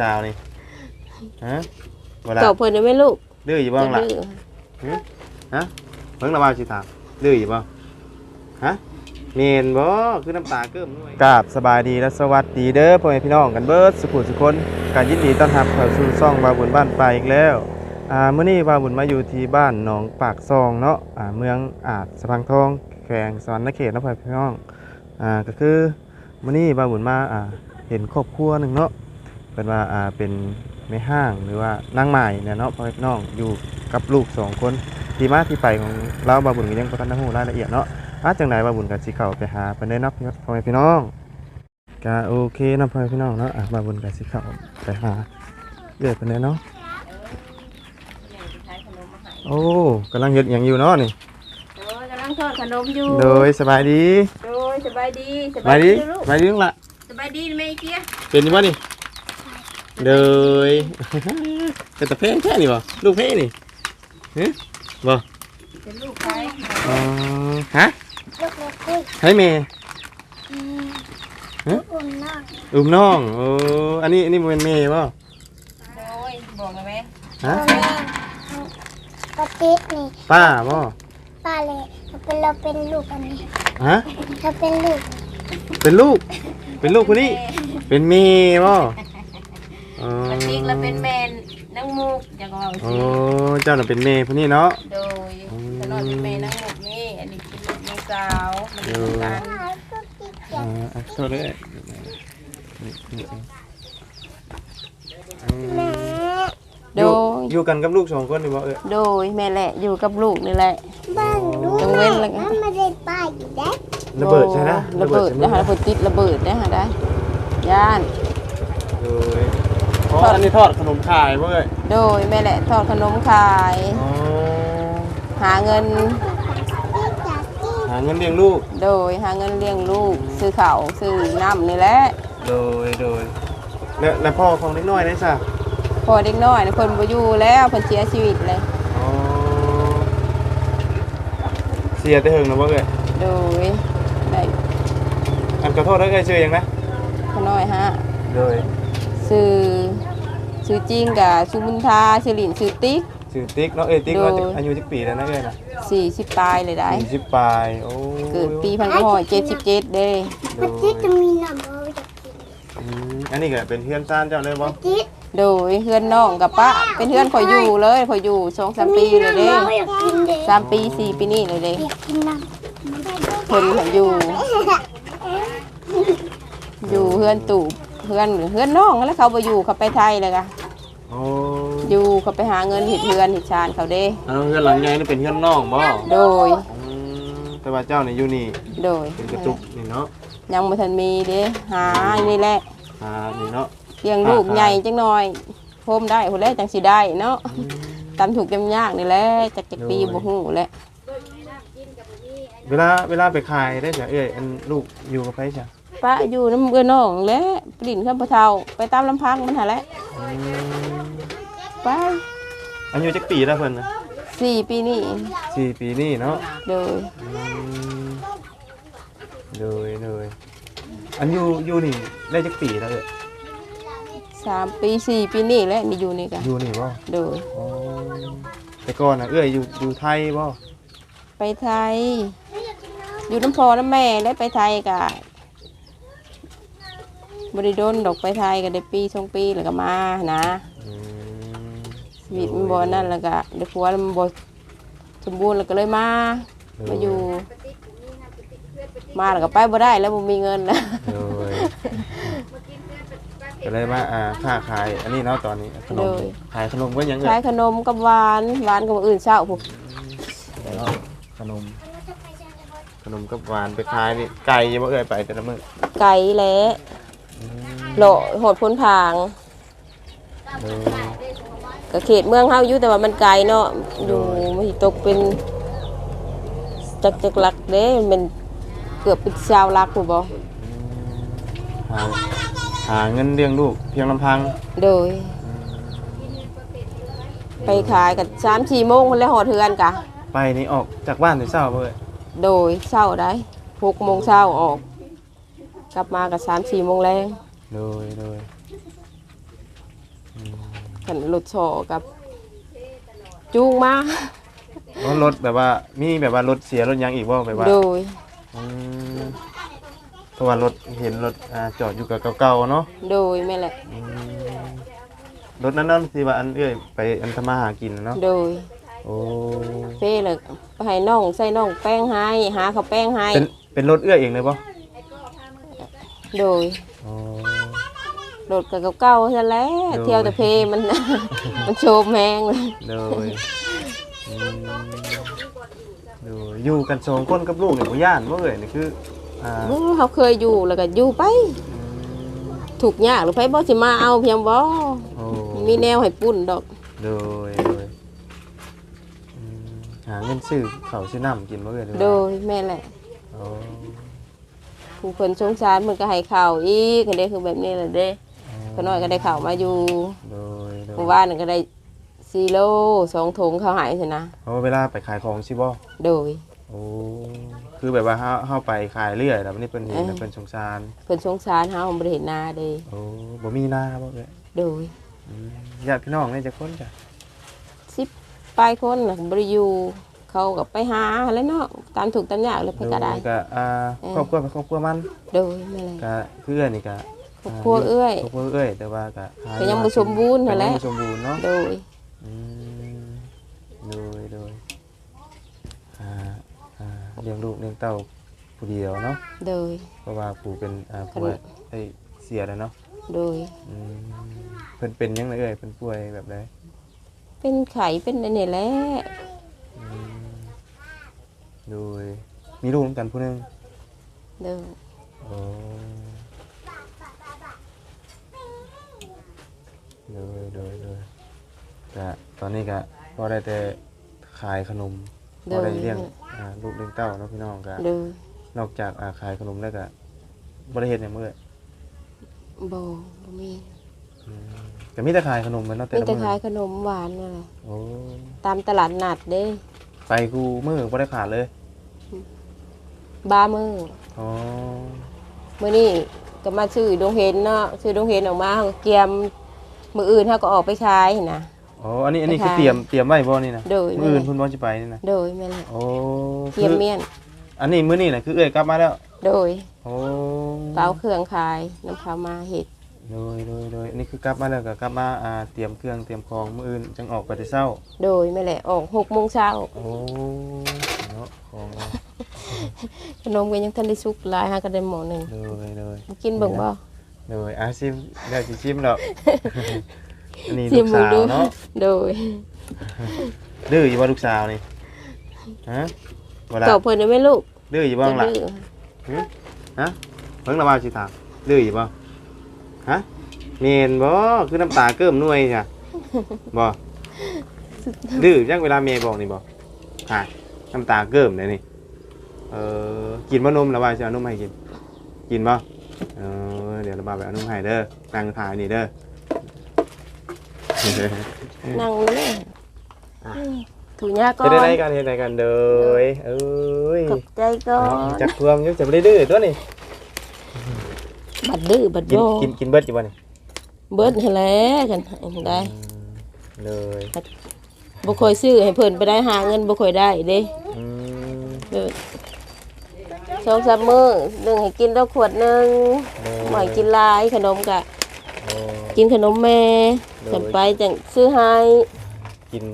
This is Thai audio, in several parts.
สาวนี่ฮะเวลาตอบเพิ่นได้ไหมลูกดื้ออยู่บ้างล่ะจะดื้อหึฮะเพิ่งระบายสิถามดื้ออยู่บ้างฮะเมนบ่คือน้ำตาเกิ่มด้วยกราบสบายดีและสวัสดีเด้อพ่อแม่พี่น้องกันเบิดสุขุสุคนการยินดีต้อนรับเข้าสู่ช่องบาวบุญบ้านไปลายอีกแล้วอ่ามื้อนี้บาวบุญมาอยู่ที่บ้านหนองปากซองเนาะอ่าเมืองอาจสะพังทองแขวงสวรรณเขตเนาะพ่อแม่พี่น้องอ่าก็คือมื้อนี้บาวบุญมาอ่าเห็นครอบครัวหนึงเนาะ เป็นว่าอ่าเป็นแม่ห้างหรือว่านางใหม่เนี่ยเนาะพ่อแม่พี่น้องอยู่กับลูกสองคนที่มาที่ไปของเราบาบุญก็ยังบ่ทันได้ฮู้รายละเอียดเนาะอาจังไดบาบุญก็สิเข้าไปหาเพิ่นได้เนาะพี่พ่อแม่พี่น้องก็โอเคเนาะพ่อแม่พี่น้องเนาะอะบาบุญก็สิเข้าไปหาเอื้อยเพิ่นได้เนาะโอ้กำลังเฮ็ดหยังอยู่เนาะนี่โอ้ยกำลังทอดขนมอยู่โดยสบายดีโดยสบายดีสบายดีลูกสบายดีลุงละสบายดีไหมเกี้ยเป็นอยู่บ่นี่ โดยเป็นตะเพงแค่นี่บ่ลูกเพงนี่ฮะบ่เป็นลูกใครอ๋อฮะลูกเล็กกุ้ยให้แม่อืมฮะลูกอุ่นนอกอุ้มน้องโอ้อันนี้อันนี้บ่เป็นแม่บ่โดยบอกเลยไหมฮะพ่อแม่ปาติ๊กนี่ป้าบ่ป้าเลยเราเป็นเราเป็นลูกอันนี้ฮะเราเป็นลูก เป็นลูก เป็นลูกคนนี้ เป็นแม่บ่ อ๋อปติ๊กแล้วเป็นแมนนั่งมุกอย่างเราโอ้สิเจ้าน่ะเป็นแม่คนนี้เนาะ โดยถนนเป็นแม่นั่งมุกนี่อันนี้เป็นลูกน้องสาวมันอยู่กันป้าก็ติ๊กอ่าอะโทษเลยนี่นี่อืมแม่โดอยู่ย อยู่กันกับลูกสองคนนี่บ่เอ้ยโดยแม่แหละอยู่กับลูกนี่แหละ บ้านรู้ต้องเว้นแล้วไงมัน ไม่ได้ป้าอยู่ได้ระเบิดใช่ไหมระเบิดใช่ไหมนะคะระเบิดติดระเบิดได้ค่ะได้ย่านโดย อ๋ออันนี้ทอดขนมขายบ่เอ้ยโดยแม่แหละทอดขนมขาย อ๋อหาเงินติ๊กจากติ๊กหาเงินเลี้ยงลูก โดยหาเงินเลี้ยงลูกซื้อข้าวซื้อน้ำนี่แหละโดยโดยแล้วแล้วพ่อของเล็กน้อยได้ซะพอเด็กน้อยนะเพิ่นบ่อยู่แล้วเพิ่นเสียชีวิตเลย อ๋อเสียแต่เหิงนะบ่เอ้ยโดยได้อันขอโทษแล้วเอ้ยชื่อหยังนะขน้อยฮะ โดย ซื้อซื้อจริงกับสุมุนทาซื้อหลินซื้อติ๊ก ชื่อติ๊กเนาะเอ้ยติ๊กโดยว่าจะอายุจักปีแล้วนะเอ้ยนะ40ตายเลยได้ สี่สิบปลายโอ้เกิดปี1977เด้โดปายติ๊กจะมีน้ำเอาอยากกินอืมอันนี้ก็เป็นเพื่อนซ่านเจ้าเลยบ่ติ๊กโดยเฮือนน้องกับป้าเป็นเฮือนข่อยอยู่เลยข่อยอยู่2-3ปีเลยเด้น้ำเอาอยากกินเด็กสามปีสี่ปีนี่เลยเด้อยากกินน้เพิ่นให้อยู่ำอยู่เฮือนตู่ เฮือนเฮือนน้องแล้วเขาบ่อยู่เขาไปไทยเลยกะโอ้อยู่เขาไปหาเงินเฮ็ดเฮือนเฮ็ดชานเขาเด้อันนั้นเพื่อนหลังใหญ่นี่เป็นเพื่อนน้องบ่โดย อืมแต่ว่าเจ้านี่อยู่นี่โดยเป็นกระจุกนี่เนาะยังบ่ทันมีเด้หานี่แหละอ่านี่เนาะ เลี้ยงลูกใหญ่จังหน่อยโฮมได้พุ่นแหละจังสิได้เนาะตามถูกข์ยำยากนี่แหละจักจักปีบ่ฮู้แหละเวลาเวลาไปขายได้จ้ะเอ้ยอันลูกอยู่กับไผจ้ะ ป้าอยู่น้ำเอื้อน้องแหละปลิ้นข้ามปะเทาไปตามลำพังมันหาแหละอืมไปอายุจักปีแล้วเพิ่นน่ะสี่ปีนี่สี่ปีนี่เนาะโดยอืมโดยโดยอันอยู่อยู่นี่ได้จักปีแล้วเอ้ยสามปีสี่ปีนี่แหละนี่อยู่นี่กันอยู่นี่บ่โดยอ๋อแต่ก่อนน่ะเอ้ยอยู่อยู่ไทยบ่ไปไทย อยู่น้ำพอน้ำแม่ได้ไปไทยกะ บริโดนดอกไปไทยก็ได้ปีสองปีแล้วก็มานะอืมชีวิตมันบ่นั่นแล้วก็ได้ผัวแล้วมันบ่สมบูรณ์แล้วก็เลยมามาอยู่ มาแล้วก็ไปบ่ได้แล้วบ่มีเงินแล้วโดยก็เลยมาอ่าค้าขาย อันนี้เนาะตอนนี้ขนมโดยขายขนมก็ยังเอ่ขายยขนมกับหวานหวานกับอื่นเช้าพวกเนาะขนม ขนมกับหวานไปขายนี่ไก่ยังบ่เอ่ยไปแต่ละมื้อไก่แหละ โหลโหดพ้นผางโดยก็เขตเมืองเฮาอยู่แต่ว่ามันไกลเนาะอยู่มันสิตกเป็นจักจักหลักเด้มันเป็นเกือบเป็นชาวลักผู้บ่หาหาเงินเลี้ยงลูกเพียงลำพัง โดย ไปขายกันสามสี่โมงคนแล้วหอดเทือนกะ ไปนี่ออกจากบ้านแต่เช้าบ่เอ่ยโดยเช้าได้หกโมงเช้าออก กลับมากับสามสี่โมงแรง โดยโดยขันรถชอกับ จูงมาเพราะรถแบบว่ามีแบบว่ารถเสียรถหยังอีกบ่แบบว่าโดยอืมเพราะว่ารถเห็นรถอ่าจอดอยู่กับเก่าๆเนาะโดยแม่แหละ อืมรถนั้นนั่นสิว่าอันเอ้ยไปอันทำมาหากินน่ะเนาะโดยโอ้เป้เลยไปให้น้องใส่น้องแป้งให้หาเขาวแป้งให้เป็นเป็นรถเอื้อยเองเลยบ่โดย อ๋อ รถกับเก่าๆซะแหล้วโดยเที่ยวแต่เพมัน มันโชมแมงเลยโดยอืมโดยอยู่กันสองคนกับลูกนี่บ่ย่านบ่เอ้ยนี่คืออ่าโอ้เขาเคยอยู่แล้วก็อยู่ไป ถูกยากหรือไปบ่สิมาเอาเพียงบ่โอ้มีแนวให้ปุ่นดอกโดยโดยอืมหาเงินซื้อข้าวซื้อน้ำกินบ่เอ้ยหรือว่าโดยแม่แหละ โอ้ผู้เพิ่นสงสารมันก็ให้ข้าวอีกก็ได้คือแบบนี้แหละเด้ ก็น้อยก็ได้ข้าวมาอยู่โดยโดยเมื่อวานนนก็ได้4โลสองถุงข้าวหายสินะเพราะว่าเวลาไปขายของสิบ่โดย โอ้คือแบบว่าเฮาเฮาไปขายเรื่อยแล้ววันนี้เพิ่นเห็นเออแล้วเพิ่นสงสารเพิ่นสงสารเฮาบ่ได้เห็นหน้าเด้โอ้บ่มีหน้าบ่เอ้ยโดยอืมญาติพี่น้องนี่จะคนจ้ะ10ปลายคนน่ะบ่ได้อยู่เขาก็ไปหาแล้วเนาะตามถูกตามยากเลยเพิ่นก็ได้โก็อ่าเออ ครอบครัวเป็นครอบครัวมันโดยแม่แหละก็เพื่อนนี่ก็ ครอบครัวเอื้อยครอบครัวเอ้ยแต่ว่าก็หาก็ยังบ่สมบูรณ์นั่นแหละ ก็ยังบ่สมบูรณ์เนาะ โดย อืมโดยโดยอ่าอ่าเลี้ยงลูกเลี้ยงเต้าผู้เดียวเนาะโดย เพราะว่าปู่เป็นอ่าคันป่วยไอ้ยเสียแล้วเนาะโดย อืมเพิ่นเป็นยังไงเอ่ยเพิ่นป่วยแบบใดเป็นไข่เป็นอันนี่แหละอืมโดยมีลูกนำกันผู้หนึงโดยโอ้ โดยโดยโดยก็ตอนนี้ก็พอได้แต่ขายขนมพโดอยได้เลี้ยงอ่าลูกเลี้ยงเต้าเนาะพี่น้องก็โดยนอกจากอาขายขนมแล้วก็บริเฮ็ดอย่างเมื่อบ่บ่มีอืมก็มีแต่ขายขนมแมันเนาะแต่มีละแต่มื้ขาอยขนมหวานนั่นแหละโอ้ตามตลาดนัดเด้ไปกูมือบ่ได้ขาดเลยบามืออ๋อมื้อนี้ก็มาซื้อดงเห็นเนาะซื้อดงเห็นออกมาเฮาก็เกียม มื้ออื่นเฮาก็ออกไปขายหั่นนะ อ๋ออันนี้อันนี้ไปคือขายเตรียมเตรียมไว้บ่นี่นะโดยมื้ออื่นเพิ่นบ่สิไปนี่นะโดยแม่นแหละโอ้เกียมเมียน อันนี้มื้อนี้น่ะคือเอ้ยกลับมาแล้ว โดยโอ้เปาเครื่องขายน้ำเขามาเฮ็ดโดยโดยโดยอันนี้คือกลับมาแล้วก็กลับมาอ่าเตรียมเครื่องเตรียมของมื้ออื่นจังออกไปแต่เช้า โดยแม่นแหละออก6โมงเช้าโอ้เนาะของเราขนมก็ยังทันได้สุกหลายหาก็ได้หม้อหนึงโดยโดยกินเบิ่งบ่ โดยอาซิมได้สิชิมดอกอันนี้ชิลูมกมึงสาวดูเนาะโดยดื้ออยู่บ่ลูกสาวนี่ฮะบ่ล่ะตอบเพิ่นได้ไหมลูกดื้ออยู่บ่จะล่ะดื้อหึฮะเพิ่งระบายสิถามดื้ออยู่บ่ฮะเมนบ่คือน้ำตาเกิ่มหน่วยจ้ะบ่ดื้อจังเวลาเมย์บอกนี่บ่ฮะน้ำตาเกิ่มเลยนี่เออกินบ่นมระบายสิเอานมให้กิน กินบ่ เออเดี๋ยวระบายไปเอานมให้เด้อนั่งถ่ายนี่เด้อนั่งเลยถูยาก่อเฮ็ดได้นไรกันเฮ็ดได้กันเด้อเอ้ยขอบใจก่อนจักเพื่อมยังจะบ่ได้ดื้อตัวนี่บัดดื้อบัดกินโยกินกินเบิดอยู่บ่นี่เบิดให้แล้วกันได้เลยบ่ค่อยซื้อให้เพิ่นไปได้หาเงินบ่ค่อยได้เด้อืมเด้อ สองสามมื้อหนึงให้กินแล้วขวดหนึงบ่ให้กินหลายขนมกะ โอ้กินขนมแม่ฉันไปจังซื้อให้กิน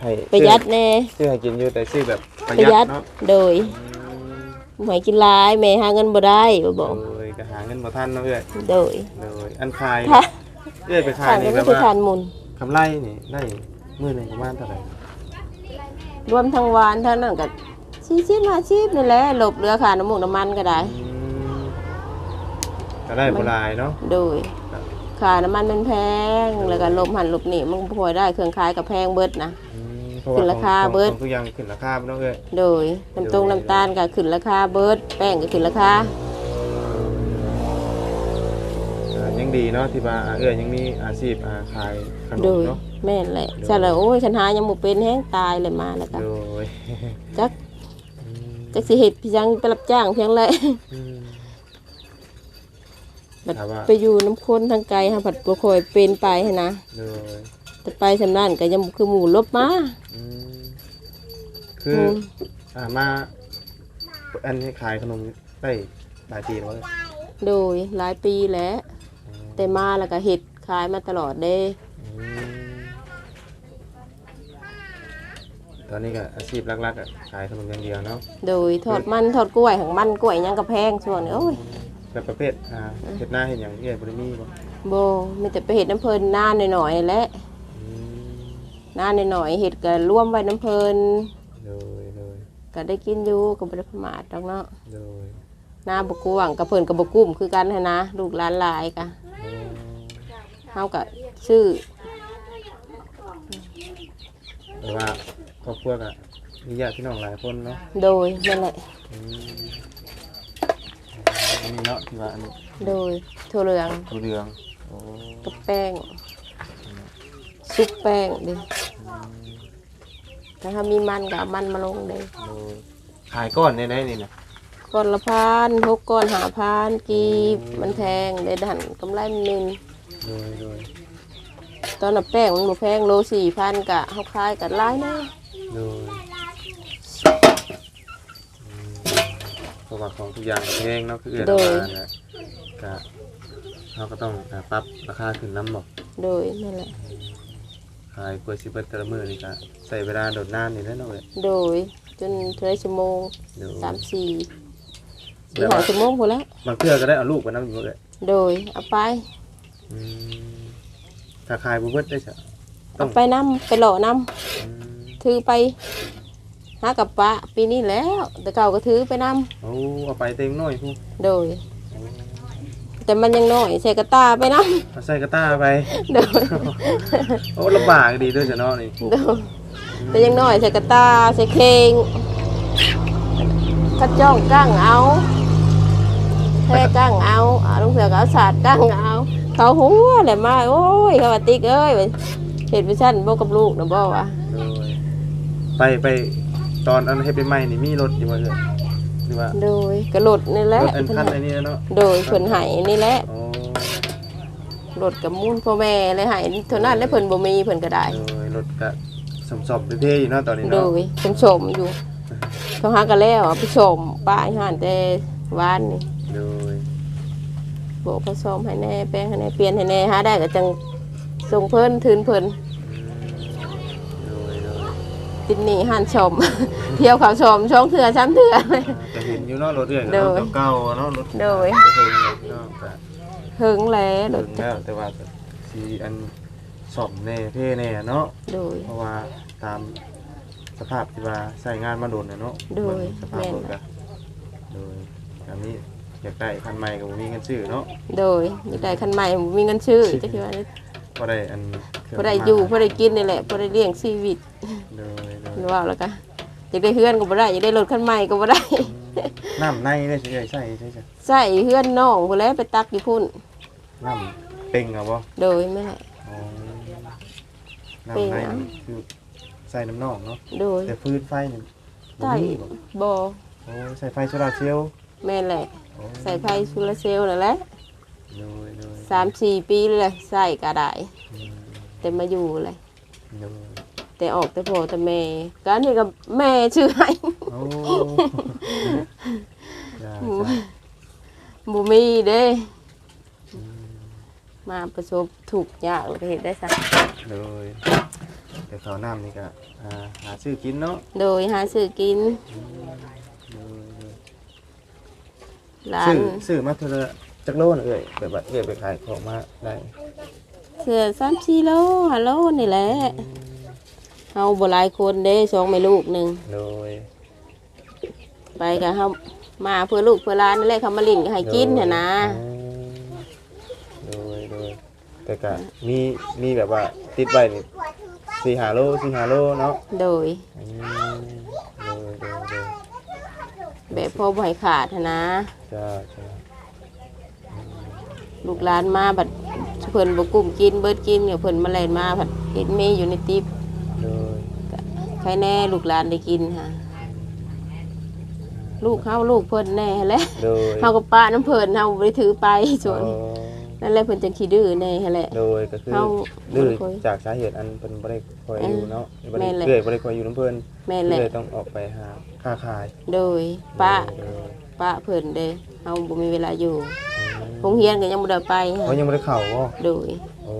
ให้ประหยัดแน่ซื้อให้กินอยู่แต่ซื้อแบบประประหหยัยัดดเนาะโดยบ่ให้กินหลายแม่หาเงินบ่ได้บ่บอกโอ้ยก็หาเงินบ่ทันเนาะเอ้ยโดยเลยอันคายค่ะเอ้ยไปขายทานนี่ก็แบไม่บใช่ว่าทานหมุน กำไรนี่ได้มื้อหนึงประมาณเท่าไหร่รวมทั้งวานเท่านั้นก็ ชีชิบมาชีพนี่แหละหลบเรือขาน้ำมูกน้ำมันก็ได้อืมก็ได้บ่หลายเนาะโดยขาน้ำมันมันแพงแล้วก็ลมหันหลบหนีมันพอได้เครื่องขายกับแพงเบิดนะ อืมเพราะขึ้ว่านราคาของเบิด ของทุกอย่างขึ้นราคาเนาะเอ้ยโดยน้ำตรงน้ำตาลก็ขึ้นราคาเบิดแป้งก็ขึ้นราคาอ่ายังดีเนาะที่ว่าอ่าเอ้ยยังมีอาชีพอ่าขายขนโดมยเนาะแม่นแหละใช่แล้วโอ้ยฉันหายังบ่เป็นแห้งตายเลยมาแล้วก็โดย จัก จักสิเฮ็ดพี่จังไปรับจ้างเพียงแหละอืม บัดถามว่า ไปอยู่น้ำค้นทางไกลฮะผัดบ่ค่อยเป็นไปหั้นนะโดยแต่ไปสำนันก็ยังคือหมู่ลบมาอืมคือ ม อ่ามาอันนี้ขายขนมได้หลายปีแล้วเลยโดยหลายปีแล้ว แต่มาแล้วก็เห็ดขายมาตลอดเด้ อืม ตอนนี้ก็อาชีพหลักๆอะขายขนมอย่างเดียวเนาะโดยทอดมันทอดกล้วยของมันกล้วยหยังกระแพงช่วงนี้โอ้ยแบบประเภทอ่าเห็ดหน้าเห็ดอย่างเงี้ยบริมีบ่โบมีแต่ไปเห็ดน้ำเพลินหน้าหน่อยๆแหละอืมหน้าหน่อยๆเห็ดก็ร่วมไว้น้ำเพลินโดยโดยก็ได้กินอยู่ก็บ่ได้ประมาทดอกเนาะโดยหน้าบกวางกับเพิ่นกับบกุ้มคือกันหั้นนะลูกหลานหลายกะโอ้เฮาก็ชื่อแต่ว่า ครอบครัวก็มีญาติพี่น้องหลายคนเนาะโดยนั่นแหละ อืมอันนี้เนาะที่ว่าอันนี้โดยถั่วเหลืองตัวเรืองโอ้กับแป้ง ซุปแป้งเดิถ้ามีมันก็เอามันมาลงเลยโดยขายก้อนได้ได้นี่นะก้อนละพันหกก้อนหาพันกีบมันแพงได้ดันกำไรมันนินโดยโดยตอนน่ะแป้งมันบ่แพงโลสี่พันกะเฮาขายกันหลายนะ โดยอืมเพราะว่าของทุกอย่างก็แพงเนาะคือเอื้อระมาเนี่ยก็เราก็ต้องอ่าปรับราคาขึ้นน้ำบอกโดยนั่นแหละ ขายกล้วยสิบเบิดแต่ละมื้อนี่ก็ใส่เวลาโดดน้ำนี่แหล้วเนาะเว้ยโดยจนเท่าไรชั่วโมงโดยสามสี่แบสี่บหาว่าชั่วโมงพอแล้ว บางเทื่อก็ได้เอาลูกไปน้ำอยู่เลย โดยเอาไปอืมถ้าขายบุเบิดได้จ้ะต้อเอางไปน้ำไปหล่อน้อืมำ ถือไปหากับปะปีนี้แล้ว แต่เก่าก็ถือไปน้โอ้เอาไปเต็งน้อยพูำโดย แต่มันยังน้อยใส่กระตาไปน้เอาใส่กระต้าไปำโดยโอ้ลำบากดีด้วยจ้ะเนาะนี่โดยแต่ยังน้อยใส่กระตาใส่เคงกระจ้องก้างเอาแค่ก้างเอาอ่าลุงเสือก็เอาสาดก้างเอา เขาหัวแหละมาโอ้ยเขาว่าติ๊กเอ้ยเห็นไปชั้นบอกกับลูกนะบอกว่าโดย ไปไปตอนอันเฮ็ดเป็นใหม่นี่มีรถอยู่บ่เอ่ยหรือว่าโดยกระโดดนี่แหละรถอันคันอันนี้เนาะโดยเพิ่นให้นี่แหละโอ้รถกับมูลพ่อแม่เลยให้เท่านั้นแล้วเพิ่นบ่มีเพิ่นก็ได้โดยรถก็สมๆเท่ๆอยู่เนาะตอนนี้โดเนาะยชมชมๆอยู่เขาหากันแล้วเอาไปชมป้ายห่านแต่วานนี่โดยบอกเขาชมให้แน่แป้งให้แน่เปลี่ยนให้แน่หาได้ก็จังส่งเพิ่นทืนเพิ่นโดยโดย ติดหนี่ห่านชม เที่ยวเขาชมช่องเถื่อช้ำเถื่อ จะเห็นอยู่เนาะรถเอื้อยโดเนาะยเก่าๆเนาะรถโดยเพิ่นเนาะก็หึงแล้วรถึถงแล้วแต่ว่าสีอันสอบแน่เท่แน่เนาะ โดย เพราะว่าตามสภาพที่ว่าใส่งานมาโดนน่ะเนาะโดยเบิ่งสภาพรถก็โดยอันนี้อยากได้คันใหม่ก็บ่มีเงินซื้อเนาะโดยอยากได้คันใหม่บ่มีเงินชื่อจะคิดว่า บ่ได้อันเครื่งพอได้อยู่พอได้กินนี่แหละพอได้เลี้ยงชีวิตโดยโดยหรือว่าแล้วก็อยากได้เฮือนก็บ่ได้อยากได้รถคันใหม่ก็บ่ได้น้ำในได้สิเอ้ยใส่ใช่จ้ะใส่เฮือนน้องพุ่นแหล้วไปตักอยู่พุ่น น้ำเป่งเอาบ่โดยไม่ได้อ๋อเป่งน้ำในเอานี่คือใส่น้ำนองเนาะโดยแต่ฟืนไฟนี่บ่ใส่มีบ่บ่โอ้ใส่ไฟโซลาร์เซลล์แม่นแหละ โอ้ใส่ไฟโซลาร์เซลล์นั่นแหละ โดยโดยสามสี่ปีเลยใส่ก็ได้อืมแต่มาอยู่เลย โดยแต่ออกแต่พ่อแต่แม่ก็อันนี่ก็แม่ชื่อให้ โอ้จ้าอืมจ้าบ่มีเด้มาประสบถูกข์ยากแล้วก็เฮ็ดได้สักเลยแต่ข้าวน้ำนี่ก็อ่าหาซื้อกินเนาะโดยหาซื้อกินเลยหลาซื้นอซื้อมาเท่าไหร่ จักโลน่ะเอ้ยแบบว่าเอ้ยไปขายของมาได้เสือสามสี่โลฮัลโหลนี่แหละเฮาบ่หลายคนเด้สองแม่ลูกหนึงเลยไปก็เฮามาเพื่อลูกเพื่อหลานนั่นแหละเขามาลิ้นก็ให้กินน่ะนะเลยเลยแต่ก็มีมีแบบว่าติดไว้นี่สี่หาโลสี่หาโลเนาะโดย อืมเลยเลยเลยแบบพอบ่ให้ขาดหั้นนะ จ้าจ้า ลูกหลานมาบัดเพิ่นบ่กุ้มกินเบิดกินเดี๋ยวเพิ่นมาแล่นมาบัดเฮ็ดเมอยู่ในติ๊บเลยใครแน่ลูกหลานได้กินค่ะ ลูกเฮาลูกเพิ่นแน่แหละโดยเฮากับป้าน้ำเพิ่นเฮาบ่ได้ถือไปส่วนอ๋อนั่นแหละเพิ่นจังขี้ดื้อแน่แหละ โดยก็คือเฮาดื้อบ่ได้ค่อยจากสาเหตุอันเพิ่นบ่ได้คอยอยู่เนาะบ่ได้แม่นแหละเอื้อยบ่ได้คอยอยู่นํเพิ่นแม่นแหละเลยต้องออกไปหาค้าขายโดยป้าโดยป้าเพิ่นเด้เฮาบ่มีเวลาอยู่ โรงเรียนก็ยังบ่ได้ไปเขายังบ่ได้เข้าบ่โดยโอ้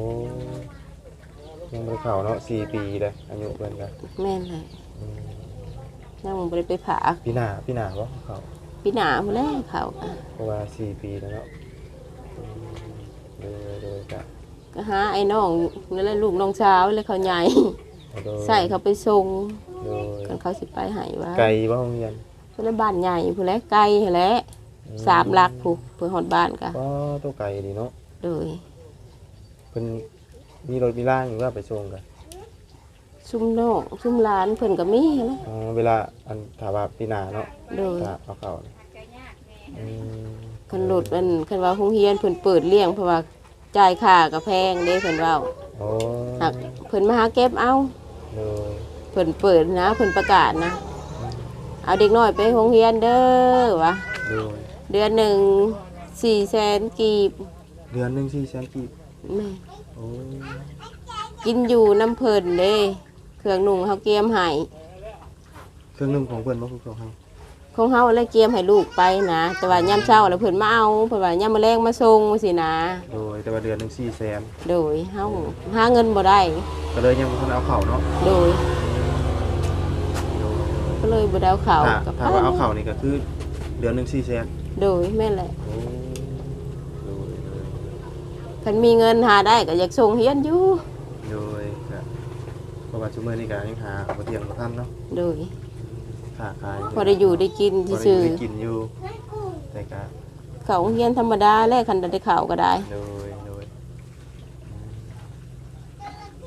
ยังบ่ได้เข้าเนาะสี่ปีเลยอายุเพิ่นก็แม่นแหละอืมยังบ่ได้ไปผาปีหน้าปีหน้าบ่เข้าปีหน้าพุ่นแหล้วเขาอะเพราะว่าสี่ปีแล้วเนาะอืมโดยโดยก็ก็หาไอ้น้องนั่นแหละลูกน้องสาวเลยเขาใหญ่โดยใส่เขาไปส่งโดยกันเขาสิไปให้ว่าไกลบ่โรงเรียน เพิ่นบ้านใหญ่พุ่นแหละไกลหั้นแหละ สามหลักผู้เพิ่นฮอดบ้านก็ก็ตัวไกลดีเนาะโดยเพิ่นมีรถมีล่างอยู่ว่าไปส่งกันซุ่มน้องซุ่มหลานเพิ่นก็มีหั้นแหละอ๋อเวลาอันถามว่าปีหน้าเนาะโดยถ้าเอาเข้าเนี่ยอืมคันรถมันคันว่าโรงเรียนเพิ่นเปิดเลี้ยงเพราะว่าจ่ายค่าก็แพงเด้เพิ่นเว้าโอ้หักเพิ่นมาหาเก็บเอาโดยเพิ่นเปิดนะเพิ่นประกาศนะ เอาเด็กน้อยไปโรงเรียนเด้อวะ โดย เดือนหนึ่งสี่แสนกีบเดือนหนึง4แสนกีบแม่โอ้กินอยู่น้ำเพิ่นเด้เครื่องนุ่งเฮาเกียมให้เครื่องนึงของเพิ่นบ่คือของเฮาของเฮาเลยเกียมให้ลูกไปนะแต่ว่ายามเช้าแล้วเพิ่นมาเอาเพิ่นว่ายามมื้อแลงมาส่งสินะ โดยแต่ว่าเดือนหนึง4แสนโดยเฮาหาเงินบ่ได้ ก็เลยยังบ่ทันเอาเข้าเนาะโดยโดยก็เลยบ่ได้เอาข้าวถ้ากับถ้าว่าเอาเข้านี่ก็คือเดือนหนึง4แสน โดยแม่นแหละโอ้โดยโดยคันมีเงินหาได้ก็อยากส่งเรียนอยู่โดยก็เพราะว่าชั่วโมงนี้ก็ยังหาบ่เที่ยงบ่ทันเนาะโดยค้าขายพอได้อยู่ได้กินพอได้ซื่อได้กินอยู่แต่ก็ๆเขาโรงเรียนธรรมดาแลกคันได้ข้าวก็ได้ โดยโดย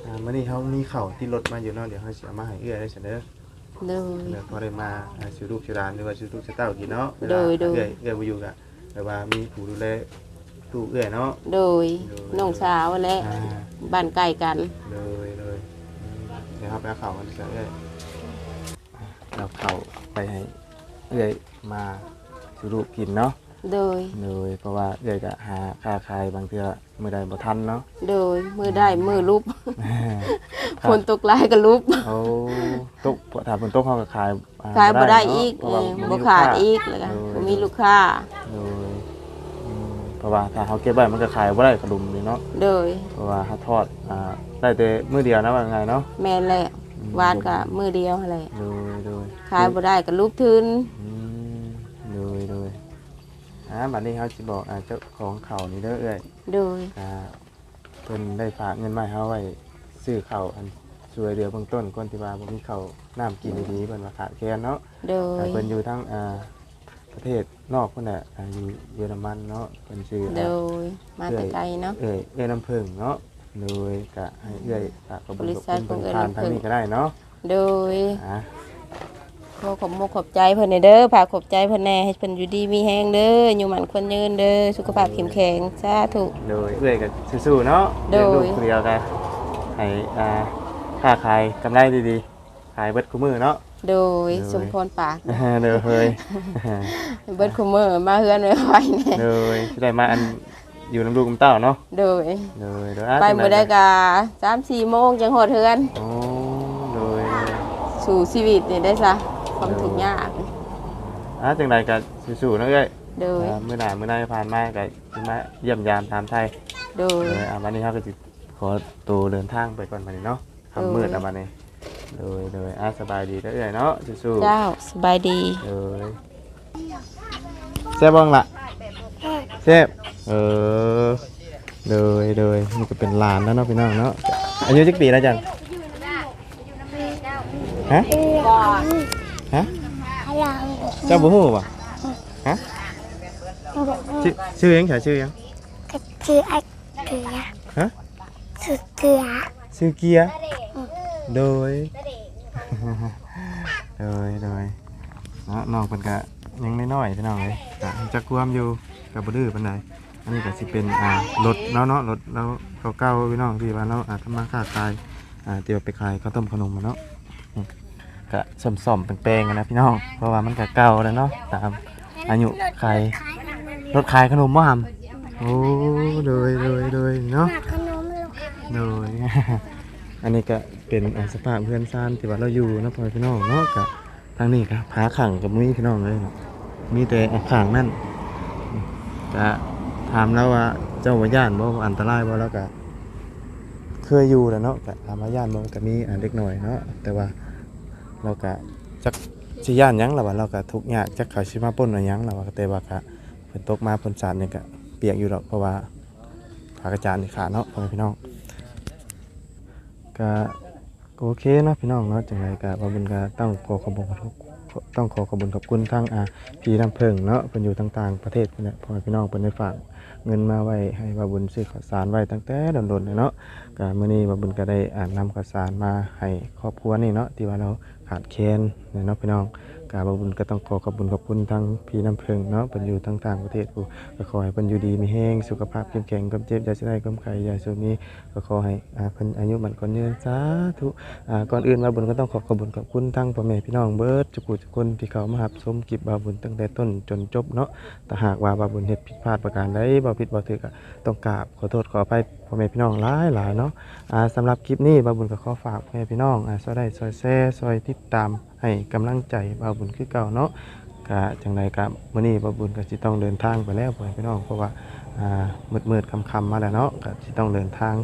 อ่ามื่อนี้เขามีเข่าวที่รถมาอยู่เนาะเดี๋ยวเขาจะเอามาให้เอื้อได้เสนอ โดยเดี๋ยวพอได้มาอ่าซื้อลูกซื้อร้านหรือว่าซื้อลูกซื้อเต้ากินเนาะเวลาโดยโดย เอื้อยเอื้อยบ่อยู่กะแต่ว่ามีผู้ดูแลตู้เอื้อยเนาะโดยโดยน้องสาวและอ่าบ้านใกล้กัน เลยเลยอืมเดี๋ยวเขาไปเอาเข่าวกันเสเอื้อยเราเข่าวไปให้เอื้อยมาซื้อลูกกินเนาะ โดยเลยเพราะว่าเอื้อยก็หาค่าขายบางเทื่อเมื่อใดบ่ทันเนาะ โดยมือได้มือลุบคนตกลายก็ลุบเขาตกถามบนโต๊ะเขาก็ขายอ่ขายบ่ได้เนะอีกเพเอราะว่าอมันบ่มีขาดลูกค้ อีกแล้วก็โดยบ่มีลูกค้าโดยอืมเพราะว่าถ้าเขาเก็บไว้มันก็ขายบ่ได้กระดุมนี่เนาะโดย เพราะว่าเขาทอดอ่าได้แต่มื้อเดียวนะว่าไงเนาะแม่นแหละวานก็มือเดียวหั่นแหละโดยโดยขายบ่ได้ก็ลุบทุน บัดนี้เขาสิบอกอ่าเจ้าของเขานี่เด้อเอ้ยโดย อ่าเพิ่นได้ฝากเงินมาให้เฮาไว้ซื้อข้าวอันช่วยเหลือเบื้องต้นคนที่ว่าบ่มีข้าวน้ำกินดีๆเพิ่นว่าขาดแคลนเนาะโดแต่ย เพิ่นอยู่ทั้งอ่าประเทศนอกพุ่นน่ะอ่าอยู่เยอรมันเนาะเพิ่นชื่อโดอ่า ย มาแต่ไกลเนาะ เอ้ยเอ้ยน้ำผึ้งเนาะโดยก็ให้เอ้ยฝากกับบริษัทของเอ้ยทานน้ำผึ้ทางง นี้ก็ได้เนาะโดย อะ ขอขอบมกขอบใจเพิ่นเด้อฝากขอบใจเพิ่นแน่ให้เพิ่นอยู่ดีมีแฮงเด้ออยู่หมันคนยืนเด้อสุขภาพเข้มแข็งสาธุ โดยเอ้ยก็สู้ๆเนาะโดย เลี้ยงลูกคนเดียวกันให้อ่าค้าขายกำไรดีๆ ขายเบิดคู่มือเนาะ โดยโดย สมพรปากเด้อเฮ้ยเบิดคุมเมอร์มาเฮือนไว้ไว้แน่โดยสิได้มาอันอยู่น้ำลูกน้ำเต้าเนาะโดย โดยโดยอะไปจังบ่ได้กะสามสี่โมงจังหอดเฮือน โอ้โดยสู่ชีวิตนี่ได้ซะ ความทุกข์ยากอะจังไดก็สู้ๆเนาะเอ้ยโดยอ่ามื้อหน้ามื้อหน้าผ่านมาก็สิมาเยี่ยมยามตามไทยโดย เอออะวันนี้เราก็จะขอตัวเดินทางไปก่อนวันนี้เนาะเออคำมืดอะวันนี้โดยโดยอะสบายดีแล้วเอ้ยเนาะสู้เจ้าสบายดีๆโดยแซ่บบ้างล่ะแซ่บเออโดยโดยนี่ก็เป็นหลานแล้วเนาะพี่น้องเนาะอายุจักปีแล้วจันฮะ ฮะพลังเจ้าบุหูป่ะฮะชื่อชื่อยังไงชื่อยังกระชื่อไอ้เกลือฮะชื่อเกลือชื่อเกียร์โดยโดยโดยเนาะน้องเป็นกะยังน้อยๆพี่น้องเลยกะจักความอยู่กับบ่ดื้อปานใดอันนี้ก็สิเป็นอ่ารถเนาะเนาะรถเราเก่าๆพี่น้องที่ว่าเราอาจทำมาค้าขายอ่าเดี๋ยวไปขายข้าวต้มขนมมาเนาะอืม ก็ซ่อมๆแปลงๆกันนะพี่น้อง เพราะว่ามันก็เก่าแล้วเนาะตามอายุใครรถขายขนมบ่หำโอ้โดยโดยโดยเนาะหนักขนมลูกโดยอันนี้ก็เป็นสภาพเพื่อนซ่านที่ว่าเราอยู่นะพ่อพี่น้องเนาะก็ทางนี้ก็ผาขังกับมีพี่น้องเลยมีแต่ขังนั่นก็ถามแล้วว่าเจ้าวาย่านบ่ว่าอันตรายบ่แล้วก็เคยอยู่แล้วเนาะก็ถามวาย่านบ่ก็มีอ่าเล็กหน้อยเนาะแต่ว่า เราก็จักสิย่านหยังล่ะว่าเราก็ทุกข์ยากจักเขาสิมาปล้นว่าหยังล่ะว่าแต่ว่าก็ฝนตกมาฝนสาดนี่ก็เปียกอยู่ดอกเพราะว่าผากระจานนี่ขาดเนาะพ่อแม่พี่น้องก็โอเคเนาะพี่น้องเนาะจังไรก็บ่าบุญก็ต้องขอขอบคุณต้องขอขอบคุณขอบคุณทั้งอ่าพี่น้ำเพิงเนาะเพิ่นอยู่ต่างๆประเทศเพิ่นน่ะพ่อแม่พี่น้องเพิ่นได้ฝาก เงินมาไว้ให้บาบุญซื้อข้าวสารไว้ตั้งแต่ดนๆเนาะก็มื้อนี้บาบุญก็ได้อ่านนำข้าวสารมาให้ครอบครัวนี่เนาะที่ว่าเราขาดแคลนเนาะพี่น้อง ก็บ่าบุญก็ต้องขอขอบคุณขอบคุณทั้งพี่น้ำเพิงเนาะเพิ่นอยู่ต่างๆประเทศผู้ก็ขอให้เพิ่นอยู่ดีมีแรงสุขภาพเข้มแข็งกำเจ็บอย่าสิได้กำไข้อย่าสุนี้ก็ขอให้อ่าพิ่นอายุมันคนยืนสาธุอ่าก่อนอื่นมาบุญก็ต้องขอขอบคุญขอบคุณทั้งพ่อแม่พี่น้องเบิร์ดจุกุจุกคนที่เขามารับชมคลิปบาบุญตั้งแต่ต้นจนจบเนาะแต่หากว่าบาบุญเฮ็ดผิดพลาดประการใดบ่ผิดบ่ถูกก็ต้องกราบขอโทษขออภัยพ่อแม่พี่น้องหลายหลายเนาะอ่าสำหรับคลิปนี้บาบุญก็ขอฝากพ่อแม่พี่น้องอ่าซอยได้ซอยแซ่ซอยติดตาม ให้กำลังใจบาบุญคือเก่าเนาะกะจังไดกะมื้อนี้บาบุญก็สิต้องเดินทางไปแล้วพ่อพี่น้องเพราะว่าอ่ามืดๆค่ำๆมาแล้วเนาะก็สิต้องเดินทาง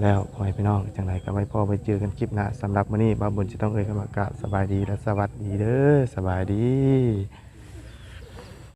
แล้วพ่อพี่น้องจังไรก็ไว้พอไปเจอกันคลิปหน้าสำหรับมื้อนี้บาวบุญจะต้องเอ่ยคำว่ากราบสบายดีและสวัสดีเด้อสบายดี